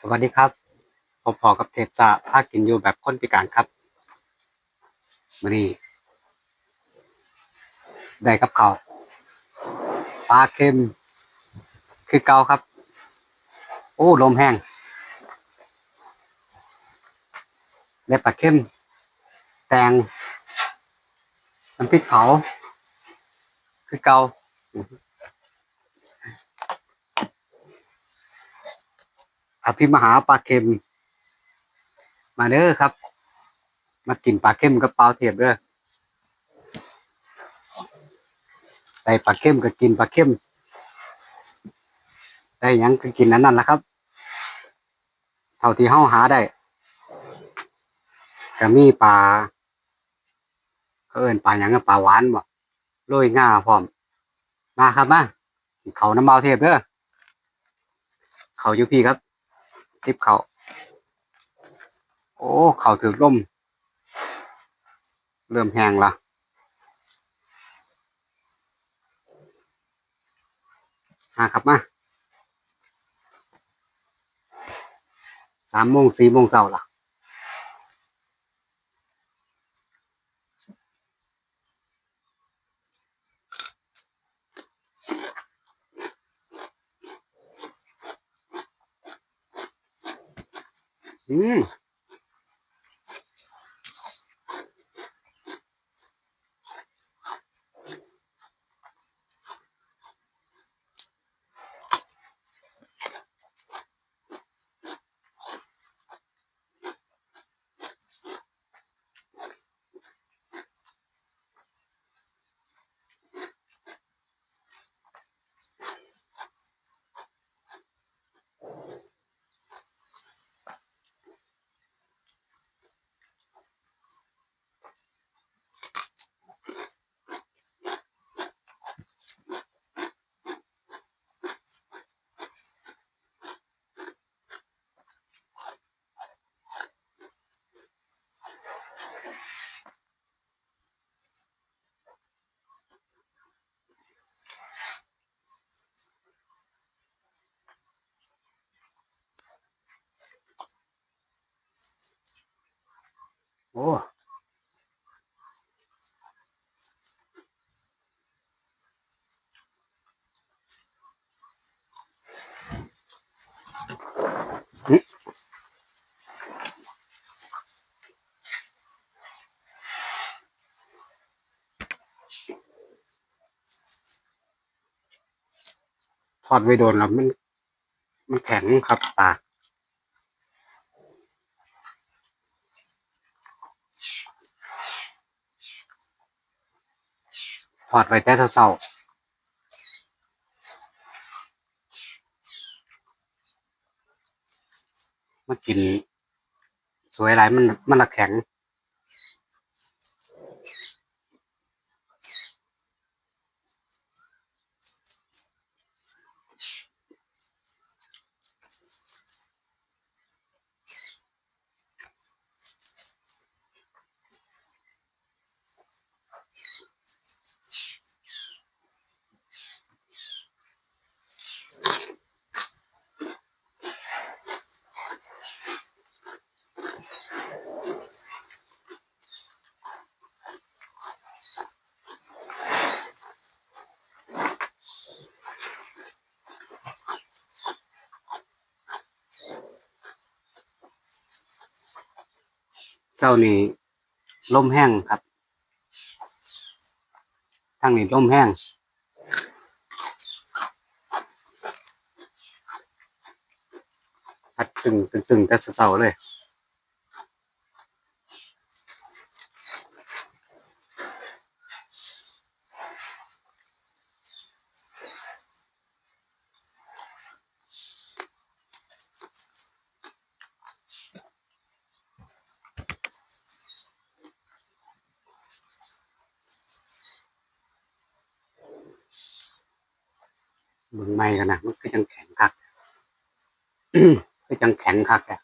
สวัสดีครับผมพอกับเทพจะพากินอยู่แบบคนพิการครับมือนี้ได้กับเขาปลาเค็ม คือเกาครับ โอ้ลมแห้งได้ปลาเค็ม แตงน้ำพริกเผาคือเกา อภิมหาปลาเค็ม มาเด้อครับ มากินปลาเค็มกับเปล่าเทียบเด้อได้ปลาเค็มก็กินปลาเค็มได้ยังก็กินอันนั้นแหละครับ เท่าที่เฮาหาได้ก็มีปลาเขาเอิ้นปลาหยังอะปลาหวานบ่โรยง่าพร้อม มาครับมาเขาน้ำเบาเทพเด้อเขาอยู่พี่ครับ ทิปเขา โอ้ เขาถือล่ม เริ่มแห้งละหาครับมาสามโมงสี่โมงเช้าละ อืม โอ้ทอดไว้โดนแล้วมัน มันแข็งครับปลาท อดไว้แต่เช้าๆมากิน สวยหลายมันมันละแข็ง เจ้านี่ลมแห้งครับทางนี้ลมแห้งพัดตึงตึงตึงแต่เสาเลย มึงไม่กันนะมันคือจังแข็งคักคือจังแข็งคักอะ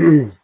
mm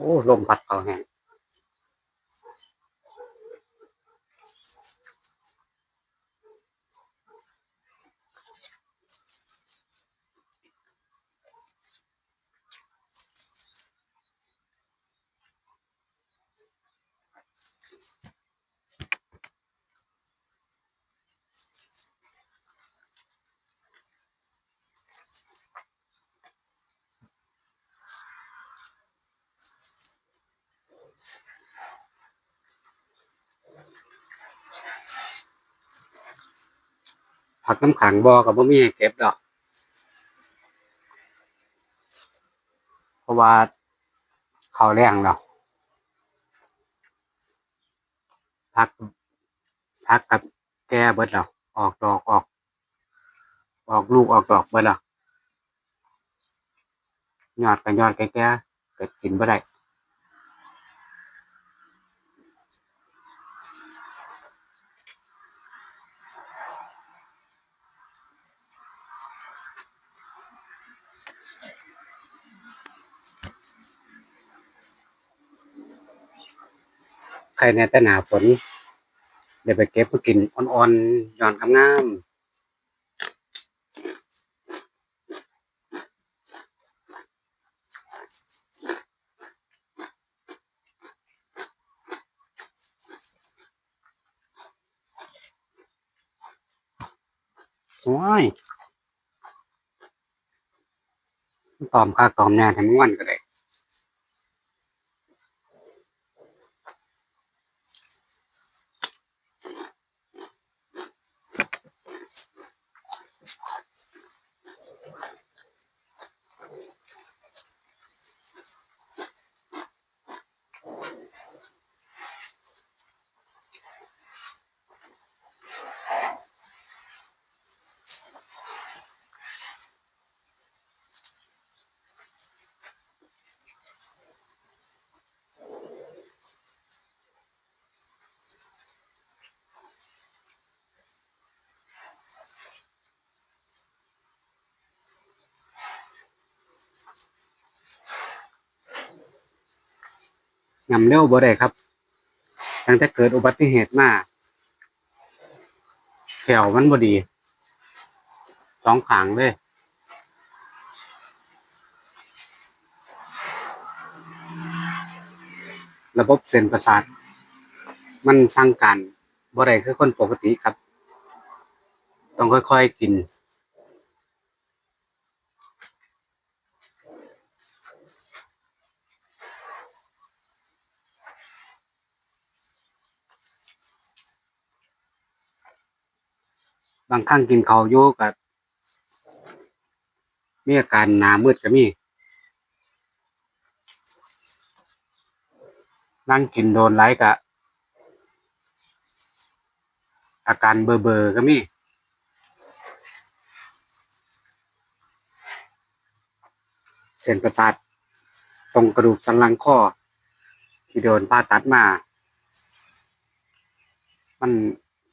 โอ้ลมพัดเขาแห้ง ผักน้ำขังบ่กับบ่มีให้เก็บดอก เพราะว่าเขาแรงดอกพักพักกับแก่เบิดแล้วออกดอกออก ออกลูกออกดอกเบิดแล้วยอดกับยอดแก่ๆเกิดกินบ่ได้ ใครในแต่หนาฝนเดี๋ยวไปเก็บมากินอ่อนๆย้อนกำงามว้ายตอมค่าตอมแน่ทั้งวันก็ได้ ยำเร็วบ่ได้ครับตั้งแต่เกิดอุบัติเหตุมาแขวมันบ่ดีสองขางเลยระบบเส้นประสาท มันสั่งการบ่ได้คือคนปกติครับ ต้องค่อยๆกิน บางครั้งกินข้าวอยู่กับมีอาการหน้ามืดก็มีนั่งกินโดนหลายกะ อาการเบอร์เบอร์ก็มีเส้นประสาทตรงกระดูกสันหลังข้อ ที่โดนผ่าตัดมา มัน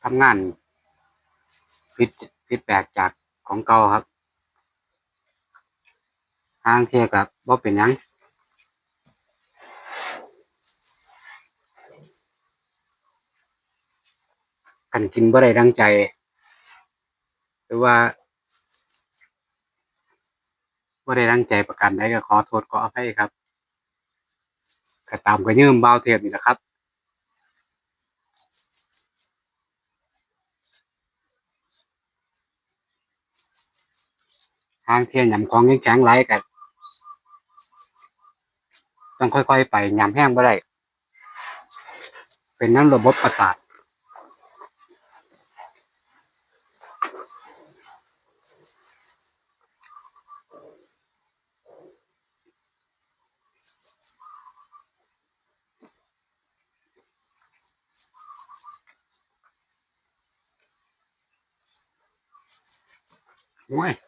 ทำงาน ผิดผิดแปลกจากของเก่าครับทางเทียกับบ่เป็นยังกันกินบ่ได้ดังใจ หรือว่าบ่ได้ตั้งใจประกันใดก็ขอโทษขออภัยครับก็ตามก็ยืมเบาเทพนี่แหละครับ ทางเทียนยำของยังแข็งไหลกันต้องค่อยๆ ไปยำแห้งบ่ได้ เป็นน้ำระบบประสาทโ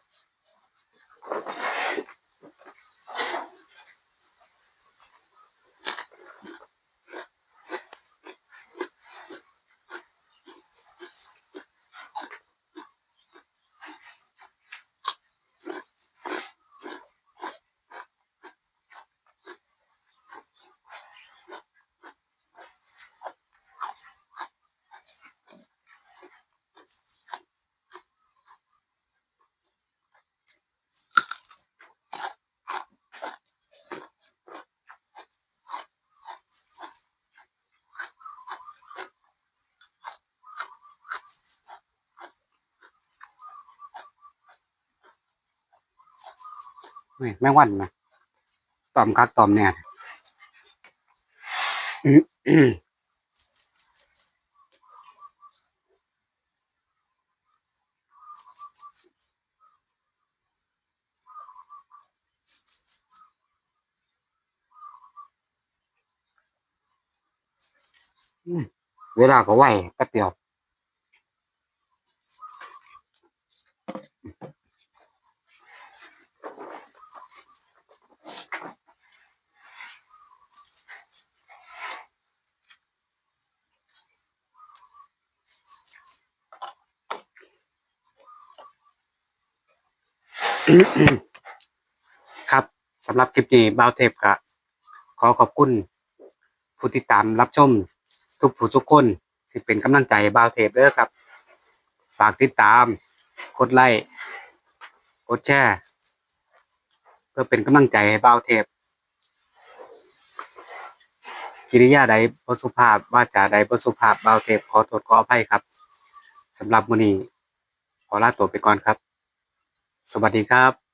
แม่งวันนะตอมคักตอมเนี่ยเวลาก็ไหวแป๊บเดียว ครับสำหรับคลิปนี้บ่าวเทพก็ขอขอบคุณผู้ติดตามรับชม ทุกผู้ทุกคนที่เป็นกำลังใจบ่าวเทพเด้อครับ ฝากติดตามกดไลค์กดแชร์เพื่อเป็นกำลังใจให้บ่าวเทพกิริยาใดบสุภาพวาจาใดบสุภาพบ่าวเทพขอโทษขออภัยครับสำหรับมื้อนี้ขอลาตัวไปก่อนครับ สวัสดีครับ